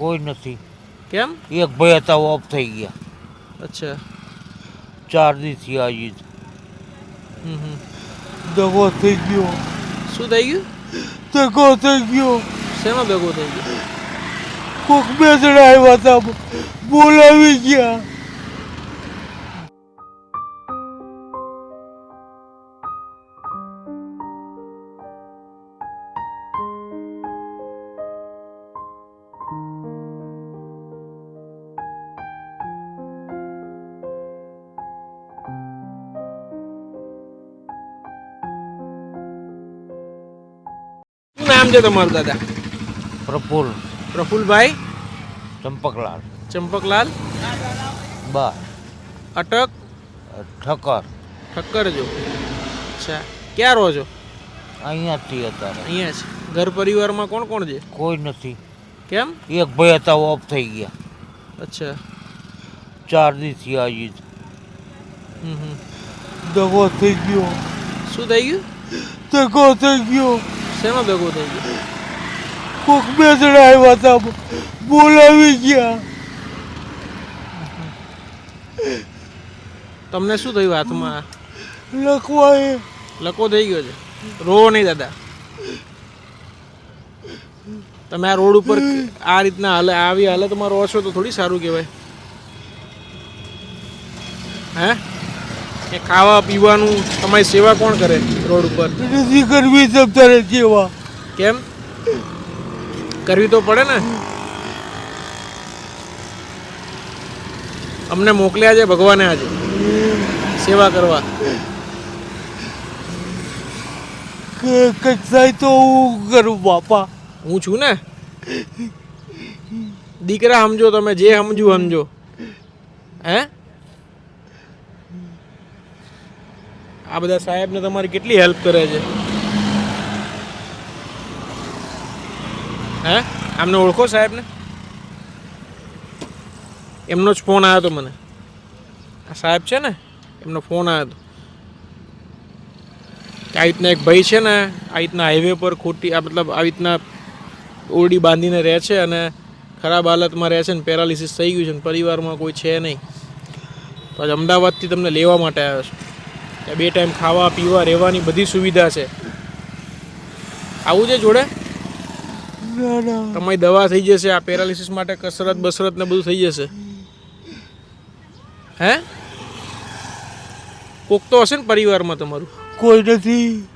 કોઈ નથી. કેમ? એક ભાઈ હતા ઓફ થઈ ગયા. અચ્છા. ચાર દિવસથી આવી હમ હમ. દગો થઈ ગયો. શું થઈ ગયું? દગો થઈ ગયો. શેમાં ભેગું થઈ ગયો? કોક બે જણા આવ્યા હતા બોલાવી ગયા. નામ છે તમારું દાદા? પ્રફુલ. પ્રફુલભાઈ? ચંપકલાલ. ચંપકલાલ? બા અટક? ઠક્કર. ઠક્કર જો. અચ્છા. ક્યાં રહો છો? અહીંયાથી અત્યારે. અહીંયા છે. ઘર પરિવારમાં કોણ કોણ છે? કોઈ નથી. કેમ? એક ભાઈ હતા ઓફ થઈ ગયા. અચ્છા. ચાર આવી હમ હમ. દગો થઈ ગયો. શું થઈ ગયું? દગો થઈ ગયો. શેમાં ભેગું થઈ ગયું? કોક બે આવ્યા હતા બોલાવી ગયા. તમને શું થયું હાથમાં? લખવા એ લકો થઈ ગયો છે. રોવો નહીં દાદા. તમે આ રોડ ઉપર આ રીતના હાલે આવી હાલતમાં રહો છો તો થોડી સારું કહેવાય. હે? એ ખાવા પીવાનું તમારી સેવા કોણ કરે રોડ ઉપર? નથી કરવી તમારે સેવા. કેમ? કરવી તો પડે ને? અમને મોકલ્યા છે ભગવાને આજે. સેવા કરવા. કે કંઈક તો હું કરું બાપા. હું છું ને? દીકરા સમજો તમે જે સમજુ સમજો. હે? આ બધા સાહેબને તમારી કેટલી હેલ્પ કરે છે? હે? આમને ઓળખો સાહેબને? એમનો જ ફોન આવ્યો હતો મને. આ સાહેબ છે ને, એમનો ફોન આવ્યો હતો. આ રીતના એક ભાઈ છે ને, આ રીતના હાઈવે પર ખોટી, આ મતલબ આવી રીતના ઓરડી બાંધીને રહે છે અને ખરાબ હાલતમાં રહે છે ને પેરાલિસિસ થઈ ગયું છે ને, પરિવારમાં કોઈ છે નહીં. તો આજે અમદાવાદથી તમને લેવા માટે આવ્યો છું. ત્યાં બે ટાઈમ ખાવા પીવા રહેવાની બધી સુવિધા છે. આવું છે જોડે? તમારી દવા થઈ જશે આ પેરાલિસિસ માટે કસરત બસરત ને બધું થઈ જશે. હે? કોક તો હશે ને પરિવારમાં તમારું? કોઈ નથી.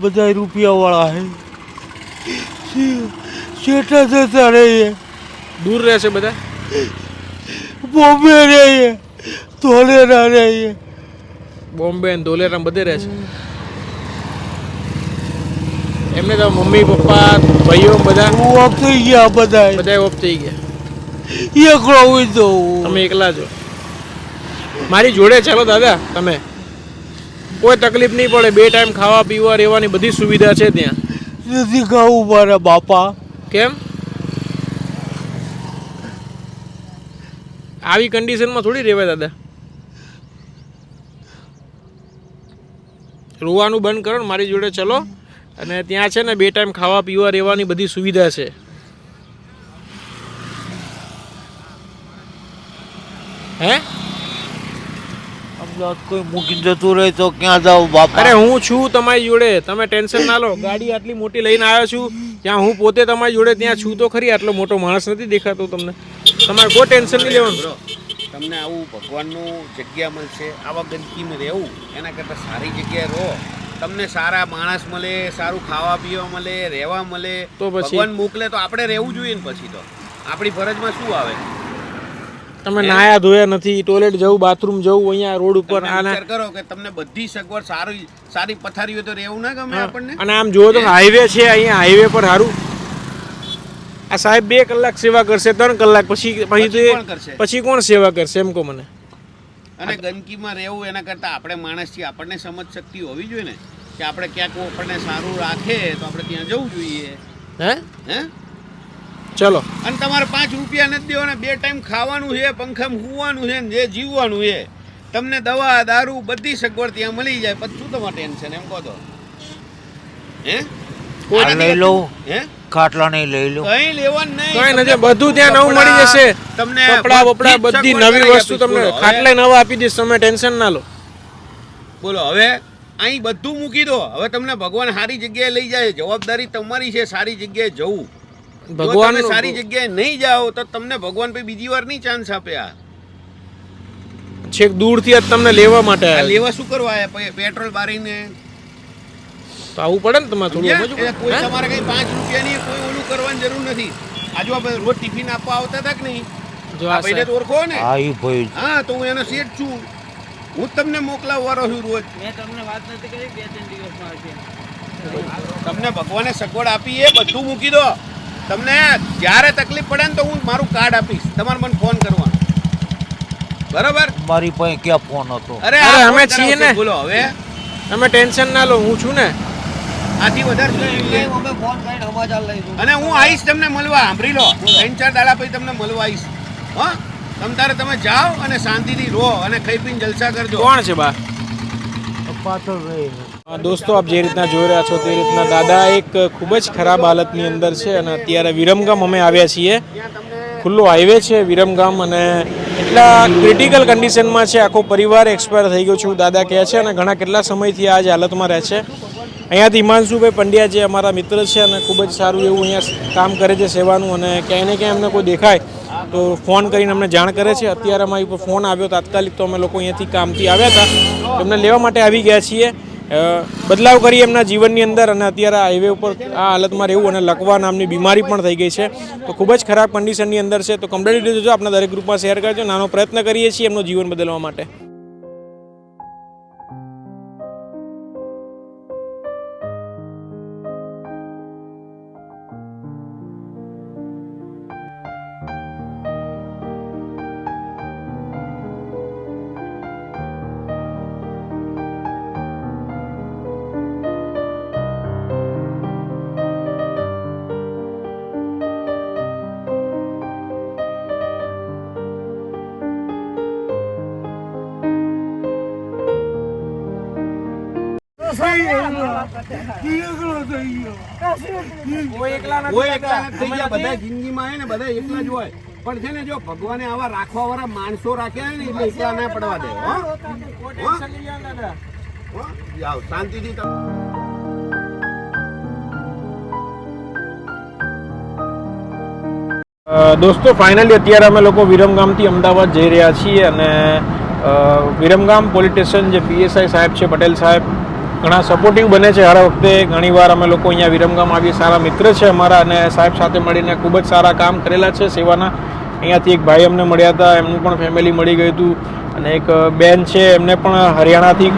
બધા રૂપિયા વાળા હે. શેઠા જતા રહીએ. દૂર રહેશે બધા બોમ્બે રહીએ. ધોલેરા રહીએ. બોમ્બે અને ધોલેરામ બધે રહે છે. એમને તો મમ્મી પપ્પા ભાઈઓ બધા ઓફ થઈ ગયા બધા બધા ઓફ થઈ ગયા. એકલો હોય તો. તમે એકલા છો. મારી જોડે ચાલો દાદા તમે. કોઈ તકલીફ નહીં પડે બે ટાઈમ ખાવા પીવા રહેવાની બધી સુવિધા છે ત્યાં. નથી ખાવું મારા બાપા. કેમ? આવી કન્ડિશનમાં થોડી રહેવાય દાદા. રોવાનું બંધ કરો ને મારી જોડે ચલો. અને ત્યાં છે ને બે ટાઈમ ખાવા પીવા રહેવાની બધી સુવિધા છે. હે? કોઈ મૂકી જતું રહે તો ક્યાં જાવ બાપા? અરે હું છું તમારી જોડે. તમે ટેન્શન ના લો. ગાડી આટલી મોટી લઈને આવ્યો છું. ત્યાં હું પોતે તમારી જોડે ત્યાં છું તો ખરી. આટલો મોટો માણસ નથી દેખાતો તમને. તમારે કોઈ ટેન્શન નહીં લેવાનું. બ્રો તમને આવું ભગવાનનું જગ્યા મળશે આવા ગંદકીમાં રહેવું એના કરતાં સારી જગ્યાએ રહો. તમને સારા માણસ મળે સારું ખાવા પીવા મળે રહેવા મળે. તો? ભગવાન મોકલે તો આપણે રહેવું જોઈએ ને પછી તો. આપણી ફરજમાં શું આવે? તમે નાયા ધોયા નથી ટોયલેટ જવું બાથરૂમ જવું અહીંયા રોડ ઉપર આના કરો કે તમને બધી સગવડ સારી સારી પથારી હોય તો રહેવું ના ગમે આપણને? અને આમ જોવો તો હાઈવે છે અહીંયા હાઈવે પર સારું આ સાહેબ બે કલાક સેવા કરશે ત્રણ કલાક પછી પછી પછી કોણ કરશે? પછી કોણ સેવા કરશે એમ કહો મને. અને ગંદકીમાં રહેવું એના કરતાં આપણે માણસ છીએ આપણને સમજ શક્તિ હોવી જોઈએ ને કે આપણે ક્યાંક આપણને સારું રાખે તો આપણે ત્યાં જવું જોઈએ. હે? હે? ચલો. અને તમારે પાંચ રૂપિયા નથી દેવાના બે ટાઈમ ખાવાનું છે પંખામાં હુવાનું છે ને જે જીવવાનું છે. તમને દવા દારૂ બધી સગવડ ત્યાં મળી જાય પછી શું તમારે ટેન્શન એમ કહો તો? હે? આ લઈ લઉં હે? ખાટલા નહીં લઈ લઉં કઈ લેવાનું નહીં. કઈ નથી બધું ત્યાં નવું મળી જશે. તમને કપડા બપડા બધી નવી વસ્તુ તમને આપીશ. નવા આપી દઈશ તમે ટેન્શન ના લો. બોલો હવે અહીં બધું મૂકી દો. હવે તમને ભગવાન સારી જગ્યાએ લઈ જાય. જવાબદારી તમારી છે સારી જગ્યાએ જવું. ભગવાન સારી જગ્યાએ નહીં જાઓ તો તમને ભગવાન બીજી વાર નહીં ચાન્સ આપે આ. છેક દૂરથી જ તમને લેવા માટે લેવા શું કરવા આયા? પેટ્રોલ બારીને? તો આવું પડે ને તમારે થોડું? સમજવું કોઈ તમારે કઈ પાંચ રૂપિયાની કોઈ ઓલું કરવાની જરૂર નથી. આજુ આપણે રોજ ટિફિન આપવા આવતા હતા કે નહીં? જો આ ભાઈને તો ઓળખો ને? હા ભાઈ. હા તો હું એનો શેઠ છું. હું તમને મોકલાવવાનો છું રોજ. તમને ભગવાને સગવડ આપી એ બધું મૂકી દો. તમને જ્યારે તકલીફ પડે ને તો હું મારું કાર્ડ આપીશ. તમારે મને ફોન કરવાનો. બરાબર? મારી પાસે ક્યાં ફોન હતો? અરે અરે, અમે છીએ ને. બોલો હવે. તમે ટેન્શન ના લો હું છું ને. આથી વધારે શું જોઈએ? અને હું આવીશ તમને મળવા સાંભળી લો. ત્રણ ચાર દાડા પછી તમને મળવા આવીશ હા? તમ તારે તમે જાઓ અને શાંતિથી રહો અને ખાઈ પીને જલસા કરજો. કોણ છે બા? દોસ્તો આપ જે રીતના જોઈ રહ્યા છો તે રીતના દાદા એક ખૂબ જ ખરાબ હાલતની અંદર છે અને અત્યારે વિરમગામ અમે આવ્યા છીએ. ખુલ્લો હાઈવે છે વિરમગામ અને એટલા ક્રિટિકલ કન્ડિશનમાં છે. આખો પરિવાર એક્સપાયર થઈ ગયો છું. દાદા કહે છે અને ઘણા કેટલા સમયથી આ જ હાલતમાં રહે છે. અહીંયાથી હિમાંશુભાઈ પંડ્યા જે અમારા મિત્ર છે અને ખૂબ જ સારું એવું અહીંયા કામ કરે છે સેવાનું અને ક્યાંય ને ક્યાંય અમને કોઈ દેખાય, તો ફોન કરીને અમને જાણ કરે છે. અત્યારે અમારી ઉપર ફોન આવ્યો, તાત્કાલિક તો અમે લોકો અહીંયાથી કામથી આવ્યા હતા. એમને લેવા માટે આવી ગયા છીએ. બદલાવ કરી એમના જીવનની અંદર અને અત્યારે આ હાઈવે ઉપર આ હાલતમાં રહેવું અને લકવા નામની બીમારી પણ થઈ ગઈ છે. તો ખૂબ જ ખરાબ કન્ડિશનની અંદર છે. તો કમ્પ્લેટ જોજો આપણા દરેક ગ્રુપમાં શેર કરજો. નાનો પ્રયત્ન કરીએ છીએ એમનું જીવન બદલવા માટે. જિંદગીમાં હે ને બધા એકલા જ હોય પણ છે ને જો ભગવાને આવા રાખવા વાળા માણસો રાખ્યા ને એટલે એકલા ના પડવા દે? શાંતિથી દોસ્તો ફાઇનલી અત્યારે અમે લોકો વિરમગામથી અમદાવાદ જઈ રહ્યા છીએ અને વિરમગામ પોલીસ સ્ટેશન જે પીએસઆઈ સાહેબ છે, પટેલ સાહેબ ઘણા સપોર્ટિવ બને છે. હર વખતે ઘણીવાર અમે લોકો અહીંયા વિરમગામ આવીએ. સારા મિત્ર છે અમારા અને સાહેબ સાથે મળીને ખૂબ જ સારા કામ કરેલા છે સેવાના. અહીંયાથી એક ભાઈ અમને મળ્યા હતા. એમનું પણ ફેમિલી મળી ગયું હતું. અને એક બેન છે, એમને પણ હરિયાણાથી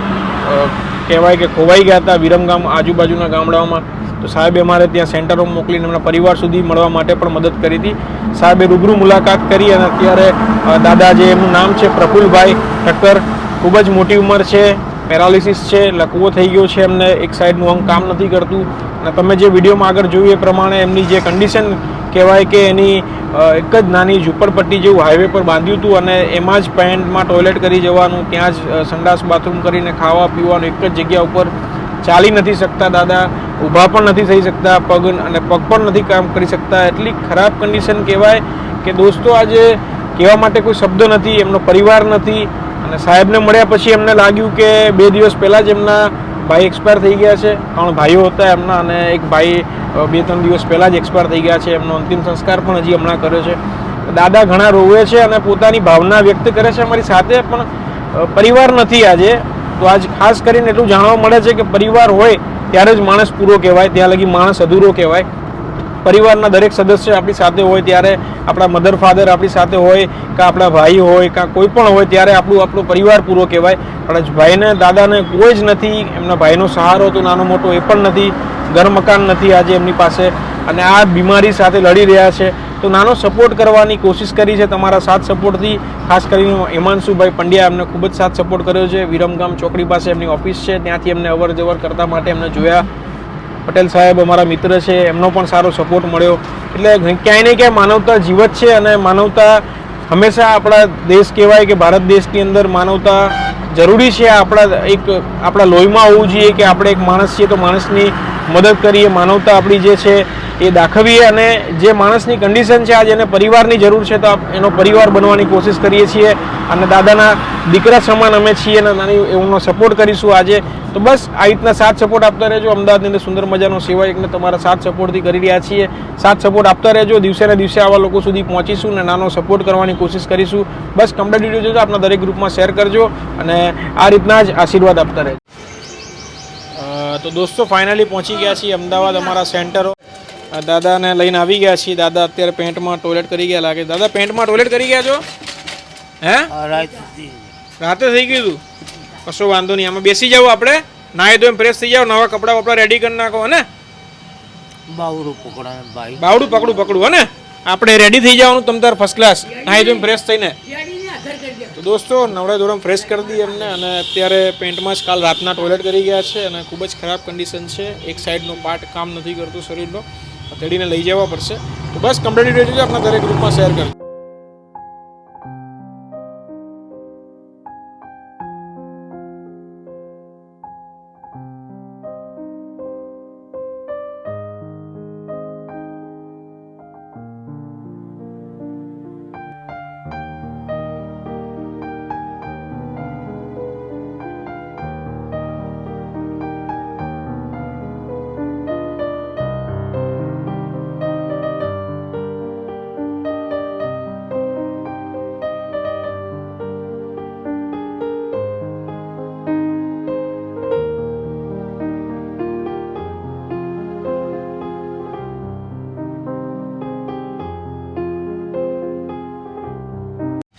કહેવાય કે ખોવાઈ ગયા હતા વિરમગામ આજુબાજુના ગામડાઓમાં. તો સાહેબે અમારે ત્યાં સેન્ટરોમાં મોકલીને એમના પરિવાર સુધી મળવા માટે પણ મદદ કરી હતી. સાહેબે રૂબરૂ મુલાકાત કરી અને અત્યારે દાદા જે એમનું નામ છે પ્રફુલભાઈ ઠક્કર, ખૂબ જ મોટી ઉંમર છે. પેરાલિસિસ છે, લકવો થઈ ગયો છે એમને, એક સાઈડનું અંગ કામ નથી કરતું. અને તમે જે વિડીયોમાં આગળ જોયું એ પ્રમાણે એમની જે કન્ડિશન કહેવાય કે એની એક જ નાની ઝુંપડપટ્ટી જેવું હાઈવે પર બાંધ્યું હતું અને એમાં જ પેન્ટમાં ટોયલેટ કરી જવાનું, ત્યાં જ સંડાસ બાથરૂમ કરીને ખાવા પીવાનું, એક જ જગ્યા ઉપર ચાલી નથી શકતા દાદા, ઊભા પણ નથી થઈ શકતા, પગ અને પગ પણ નથી કામ કરી શકતા. એટલી ખરાબ કન્ડિશન કહેવાય કે દોસ્તો આજે કહેવા માટે કોઈ શબ્દ નથી, એમનો પરિવાર નથી અને સાહેબને મળ્યા પછી એમને લાગ્યું કે બે દિવસ પહેલાં જ એમના ભાઈ એક્સપાયર થઈ ગયા છે. ત્રણ ભાઈઓ હતા એમના અને એક ભાઈ બે ત્રણ દિવસ પહેલાં જ એક્સપાયર થઈ ગયા છે. એમનો અંતિમ સંસ્કાર પણ હજી હમણાં કર્યો છે. દાદા ઘણા રોવે છે અને પોતાની ભાવના વ્યક્ત કરે છે અમારી સાથે, પણ પરિવાર નથી આજે. તો આજ ખાસ કરીને એટલું જાણવા મળે છે કે પરિવાર હોય ત્યારે જ માણસ પૂરો કહેવાય, ત્યાં લગી માણસ અધૂરો કહેવાય. પરિવારના દરેક સદસ્ય આપણી સાથે હોય ત્યારે આપણા મધર ફાધર આપણી સાથે હોય, કે આપણા ભાઈ હોય, કાં કોઈ પણ હોય ત્યારે આપણું, આપણો પરિવાર પૂરો કહેવાય. પણ ભાઈને, દાદાને કોઈ જ નથી, એમના ભાઈનો સહારો તો નાનો મોટો એ પણ નથી, ઘર મકાન નથી આજે એમની પાસે. અને આ બીમારી સાથે લડી રહ્યા છે. તો નાનો સપોર્ટ કરવાની કોશિશ કરી છે તમારા સાથ સપોર્ટથી ખાસ કરીને હિમાંશુભાઈ પંડ્યા એમને ખૂબ જ સાથ સપોર્ટ કર્યો છે. વિરમગામ ચોકડી પાસે એમની ઓફિસ છે. ત્યાંથી એમને અવર જવર કરતા માટે એમને જોયા. પટેલ સાહેબ અમારા મિત્ર છે, એમનો પણ સારો સપોર્ટ મળ્યો. એટલે ક્યાંય ને ક્યાંય માનવતા જીવત છે અને માનવતા હંમેશા આપણા દેશ કહેવાય કે ભારત દેશની અંદર માનવતા જરૂરી છે. આપણા એક, આપણા લોહીમાં હોવું જોઈએ કે આપણે એક માણસ છીએ તો માણસની મદદ કરીએ. માનવતા આપણી જે છે એ દાખવીએ અને જે માણસની કન્ડિશન છે આજે એને પરિવારની જરૂર છે, તો એનો પરિવાર બનવાની કોશિશ કરીએ છીએ અને દાદાના દીકરા સમાન અમે છીએ અને નાની એમનો સપોર્ટ કરીશું આજે. તો બસ આ રીતના સાથ સપોર્ટ આપતા રહેજો. અમદાવાદની અંદર સુંદર મજાનો સેવા એકને તમારા સાથ સપોર્ટથી કરી રહ્યા છીએ. સાથ સપોર્ટ આપતા રહેજો. દિવસે ને દિવસે આવા લોકો સુધી પહોંચીશું અને નાનો સપોર્ટ કરવાની કોશિશ કરીશું. બસ કમ્પ્લેટ વીડિયો જોજો આપણા દરેક ગ્રુપમાં શેર કરજો અને આ રીતના જ આશીર્વાદ આપતા રહેજો. તો દોસ્તો ફાઇનલી પહોંચી ગયા છીએ અમદાવાદ અમારા સેન્ટરો દાદાને લઈને આવી ગયા છીએ. દાદા અત્યારે પેન્ટમાં ટોયલેટ કરી ગયા લાગે. દાદા પેન્ટમાં ટોયલેટ કરી ગયા છો? હે? રાત થઈ ગયું તું? કશો વાંધો નહીં. આમાં બેસી જાવ આપણે. નાહી ધોઈને ફ્રેશ થઈ જાવ નવા કપડાં વપડા રેડી કરી નાખો ને? બાવડું પકડાય ભાઈ. બાવડું પકડું પકડું હને આપણે રેડી થઈ જવાનું તમ તાર ફર્સ્ટ ક્લાસ નાહી ધોઈને ફ્રેશ થઈને. તો દોસ્તો નવડે ધોરણ ફ્રેશ કરી દઈએ એમને. અને અત્યારે પેન્ટમાં જ કાલ રાતના ટોયલેટ કરી ગયા છે. અને ખૂબ જ ખરાબ કન્ડિશન છે. એક સાઈડનો પાર્ટ કામ નથી કરતું શરીરનો. તેડીને લઈ જવા પડશે. તો બસ કમ્પ્લીટ રહેજો આપણા દરેક ગ્રુપમાં શેર કરજો.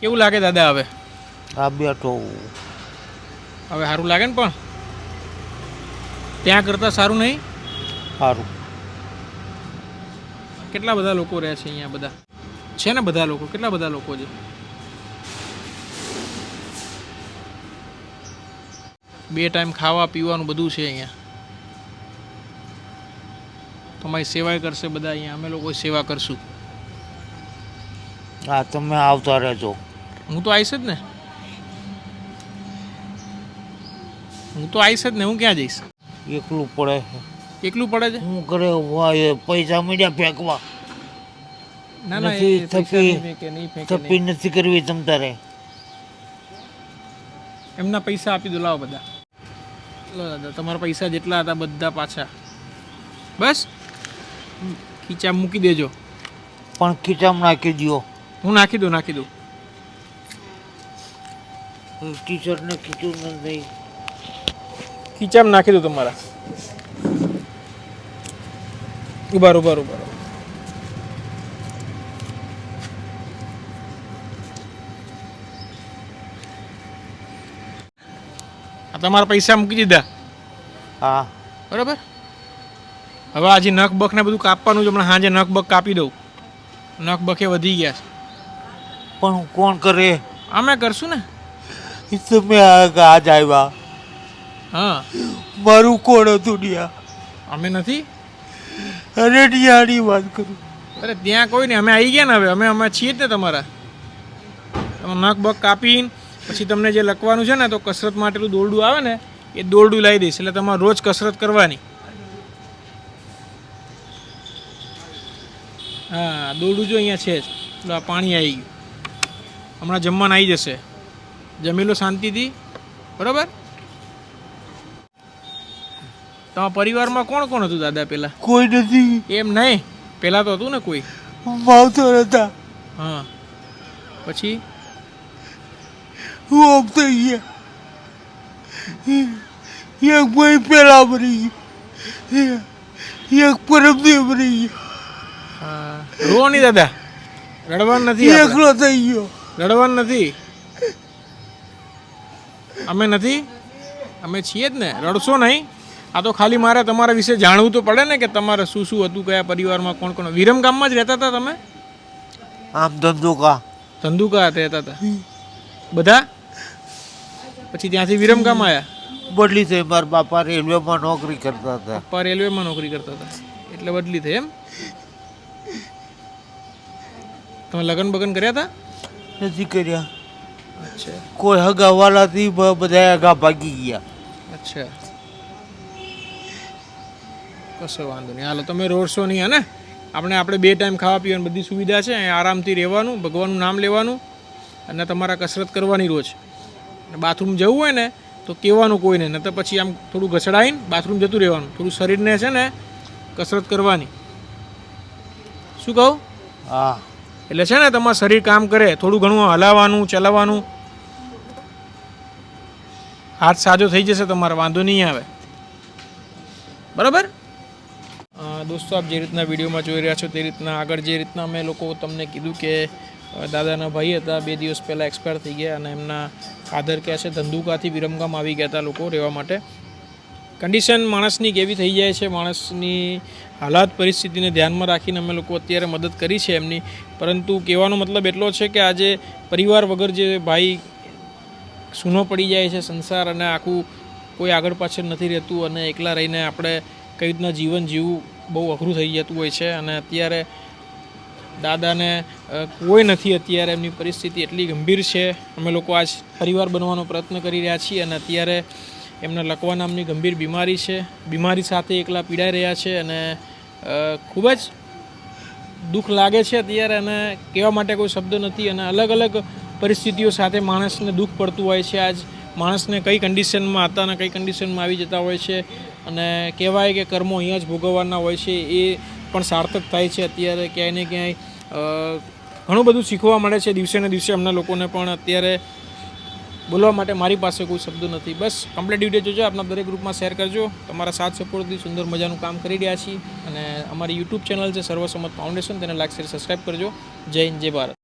કેવું લાગે દાદા હવે? આ બેઠો હવે સારું લાગે ને પણ? ત્યાં કરતાં સારું નહીં? સારું. કેટલા બધા લોકો રહે છે અહીંયા બધા? છે ને બધા લોકો? કેટલા બધા લોકો છે? બે ટાઈમ ખાવા પીવાનું બધું છે અહીંયા. તમારી સેવાય કરશે બધા અહીંયા. અમે લોકો સેવા કરશું. હા તમે આવતા રહેજો. હું તો આવીશ જ ને. હું તો આવીશ જ ને હું ક્યાં જઈશ? એકલું પડે એકલું પડે છે? હું કરે ભાઈ પૈસા મીડિયા ફેંકવા. ના ના નથી થપી થપી- નથી કરવી તમ તારે. એમના પૈસા આપી દો લાવો બધા. લો દાદા તમારા પૈસા જેટલા હતા બધા પાછા. બસ. ખીચા મૂકી દેજો. પણ ખીચામાં નાખી દો હું નાખી દઉં નાખી દઉં. ટી કીધું ખીચું નથી ખીચામાં નાખી દઉં તમારા. ઉભાર ઉભાર ઉભાર તમારા પૈસા મૂકી દીધા? હા. બરાબર? હવે આજે નખ બખ ને બધું કાપવાનું છે હમણાં સાંજે નખ બખ કાપી દઉં. નખ બખે વધી ગયા છે. પણ કોણ કરે? અમે કરશું ને? તમે આ- આજ આવ્યા હા મારું કોણ હતું ડિયા અમે નથી અરે ડિયાની વાત કરું અરે ત્યાં કોઈ નહીં અમે આવી ગયા ને હવે અમે અમે છીએ જ ને તમારા નાક નખ બખ કાપીને પછી તમને જે લખવાનું છે ને તો કસરત માટેનું દોરડું આવે ને એ દોરડું લાવી દઈશ એટલે તમારે રોજ કસરત કરવાની. હા દોરડું જો અહીંયા છે જ આ પાણી આવી ગયું. હમણાં જમવાનું આવી જશે. જમી લો શાંતિથી. બરાબર? તમારા પરિવારમાં કોણ કોણ હતું દાદા પેલા? કોઈ નથી. એમ નહીં? પેલા તો હતું ને કોઈ? ભાવતો હતા. હા. પછી? હું આમ થઈ ગયા એક ભાઈ પેલા મરી ગયો. એક પરમદેવ મરી હા. રોવાની દાદા? રડવાનું નથી ગયો એકલો થઈ ગયો. રડવાનું નથી? અમે નથી. અમે છીએ જ ને રડશો નહીં. આ તો ખાલી મારે તમારા વિશે જાણવું તો પડે ને કે તમારે શું શું હતું કયા પરિવારમાં કોણ કોણ. વિરમ ગામમાં જ રહેતા હતા તમે? આમ ધંધુકા. ધંધુકા રહેતા હતા. બધા? પછી ત્યાંથી વિરમ ગામ આવ્યા બદલી થઈ મારા બાપા રેલવેમાં નોકરી કરતા હતા. પપ્પા રેલવેમાં નોકરી કરતા હતા. એટલે બદલી થઈ એમ? તમે લગ્ન બગન કર્યા હતા? નથી કર્યા. અચ્છા. કોઈ હગાવાલાથી બ- બધા હગા ભાગી ગયા. અચ્છા. કશો વાંધો નહીં. હાલો તમે રોડશો નહીં હે ને? આપણે આપણે બે ટાઈમ ખાવા પીવાની બધી સુવિધા છે આરામથી રહેવાનું ભગવાનનું નામ લેવાનું અને તમારા કસરત કરવાની રોજ. બાથરૂમ જવું હોય ને તો કહેવાનું કોઈને નહીં તો પછી આમ થોડું ઘસડાઈને બાથરૂમ જતું રહેવાનું. થોડું શરીરને છે ને કસરત કરવાની. શું કહું? હા. એટલે છે ને, તમારું શરીર કામ કરે, થોડું ઘણું હલાવવાનું, ચલાવવાનું. હાથ સાજો થઈ જશે, તમારે વાંધો નહીં આવે. બરાબર? દોસ્તો, આપ જે રીતના વિડીયોમાં જોઈ રહ્યા છો તે રીતના આગળ જે રીતના અમે લોકો તમને કીધું કે દાદાના ભાઈ હતા, બે દિવસ પહેલાં એક્સપાયર થઈ ગયા અને એમના ફાધર કહે છે, ધંધુકાથી વિરમગામ આવી ગયા હતા લોકો રહેવા માટે. કન્ડિશન માણસની કેવી થઈ જાય છે, માણસની હાલાત પરિસ્થિતિને ધ્યાનમાં રાખીને અમે લોકો અત્યારે મદદ કરી છે એમની. પરંતુ કહેવાનો મતલબ એટલો છે કે આજે પરિવાર વગર જે ભાઈ સૂનો પડી જાય છે સંસાર અને આખું કોઈ આગળ પાછળ નથી રહેતું અને એકલા રહીને આપણે કઈ રીતના જીવન જીવવું બહુ અઘરું થઈ જતું હોય છે અને અત્યારે દાદાને કોઈ નથી અત્યારે એમની પરિસ્થિતિ એટલી ગંભીર છે. અમે લોકો આજ પરિવાર બનવાનો પ્રયત્ન કરી રહ્યા છીએ અને અત્યારે એમને લકવા નામની ગંભીર બીમારી છે. બીમારી સાથે એકલા પીડાઈ રહ્યા છે અને ખૂબ જ દુઃખ લાગે છે અત્યારે અને કહેવા માટે કોઈ શબ્દ નથી અને અલગ અલગ પરિસ્થિતિઓ સાથે માણસને દુઃખ પડતું હોય છે. આજ માણસને કઈ કન્ડિશનમાં હતા અને કઈ કન્ડિશનમાં આવી જતા હોય છે અને કહેવાય કે કર્મો અહીંયા જ ભોગવવાના હોય છે એ પણ સાર્થક થાય છે અત્યારે ક્યાંય ને ક્યાંય. ઘણું બધું શીખવા મળે છે દિવસે ને દિવસે અમને લોકોને પણ અત્યારે બોલવા માટે મારી પાસે કોઈ શબ્દ નથી. બસ કમ્પ્લીટ વીડિયો જોજો, આપના દરેક ગ્રુપમાં શેર કરજો. તમારા સાથ સપોર્ટથી સુંદર મજાનું કામ કરી રહ્યા છીએ. અને અમારી યુટ્યુબ ચેનલ છે, સર્વસંમત ફાઉન્ડેશન તેને લાઈક શેર સબસ્ક્રાઈબ કરજો. જય હિન્દ, જય ભારત.